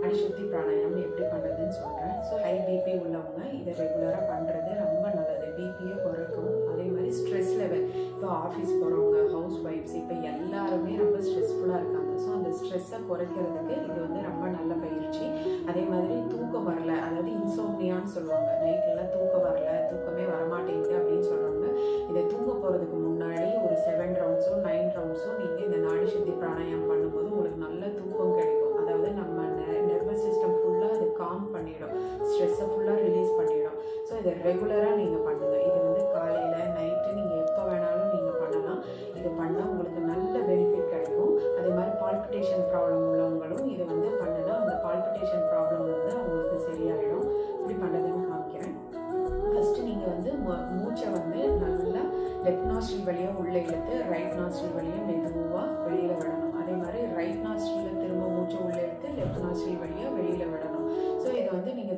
அடிசுத்தி பிராணாயாமம் எப்படி பண்ணுறதுன்னு சொல்கிறேன் ஸோ ஹை பிபி உள்ளவங்க இதை ரெகுலராக பண்ணுறது ரொம்ப நல்லது. பிபியை குறைக்கும் அதே மாதிரி ஸ்ட்ரெஸ் லெவல் இப்போ ஆஃபீஸ் போகிறவங்க ஹவுஸ் ஒய்ஃப்ஸ் இப்போ எல்லாருமே ரொம்ப ஸ்ட்ரெஸ்ஃபுல்லாக இருக்காங்க. ஸோ அந்த ஸ்ட்ரெஸ்ஸை குறைக்கிறதுக்கு இது வந்து ரொம்ப நல்ல பயிற்சி. அதே மாதிரி தூக்கம் வரல அதாவது இன்சோம்னியான்னு சொல்லுவாங்க. நைட்லாம் தூக்கம் வரல தூக்கமே வரமாட்டேங்குது. இதை ரெகுலராக நீங்கள் பண்ணுங்கள் இது வந்து காலையில் நைட்டு நீங்கள் எப்போ வேணாலும் நீங்கள் பண்ணலாம். இது பண்ணால் உங்களுக்கு நல்ல பெனிஃபிட் கிடைக்கும். அதே மாதிரி பால்பிட்டேஷன் ப்ராப்ளம் உள்ளவங்களும் இதை வந்து பண்ணலாம். அந்த பால்பிட்டேஷன் ப்ராப்ளம் வந்து அவங்களுக்கு சரியாயிடும். இப்படி பண்ணுறதுன்னு காமிக்கிறேன். ஃபஸ்ட்டு நீங்கள் வந்து மூச்சை வந்து நல்லா லெஃப்ட் நாஸ்ட்ரில் வழியாக உள்ளே இழுத்து ரைட் நாஸ்ட்ரில் வழியாக மெதுவாக வெளியில் விடணும். அதே மாதிரி ரைட் நாஸ்ட்ரில் திரும்ப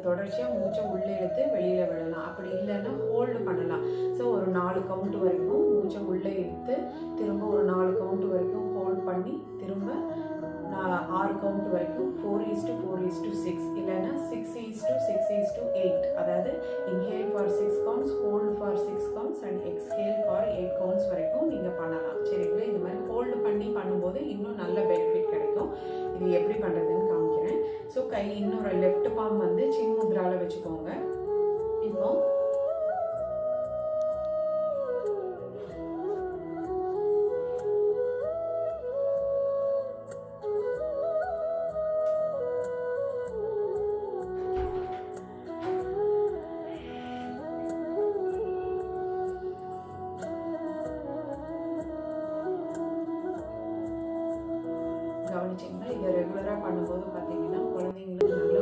தொடர்ச்சியாக மூச்சை உள்ளே இழுத்து வெளியில் விடலாம். அப்படி இல்லைன்னா ஹோல்டு பண்ணலாம். ஸோ ஒரு நாலு கவுண்ட் வரைக்கும் மூச்சை உள்ளே இழுத்து திரும்ப ஒரு நாலு கவுண்ட் வரைக்கும் ஹோல்ட் பண்ணி திரும்ப ஆறு கவுண்ட் வரைக்கும் four is to four is to six இல்லைன்னா six is to six is to eight அதாவது inhale for six counts hold for six counts and exhale for eight counts வரைக்கும் நீங்கள் பண்ணலாம். சரிங்களா? இந்த மாதிரி ஹோல்டு பண்ணி பண்ணும்போது இன்னும் நல்ல பெனிஃபிட் கிடைக்கும். இது எப்படி பண்ணுறதுன்னு காமிக்கிறேன். ஸோ கை இன்னொரு லெஃப்ட் பாம் வந்து வச்சுக்கோங்க. இப்போ கவனிச்சிங்கன்னா இதை ரெகுலராக பண்ணும்போது பார்த்தீங்கன்னா குழந்தைங்களுக்கு நல்ல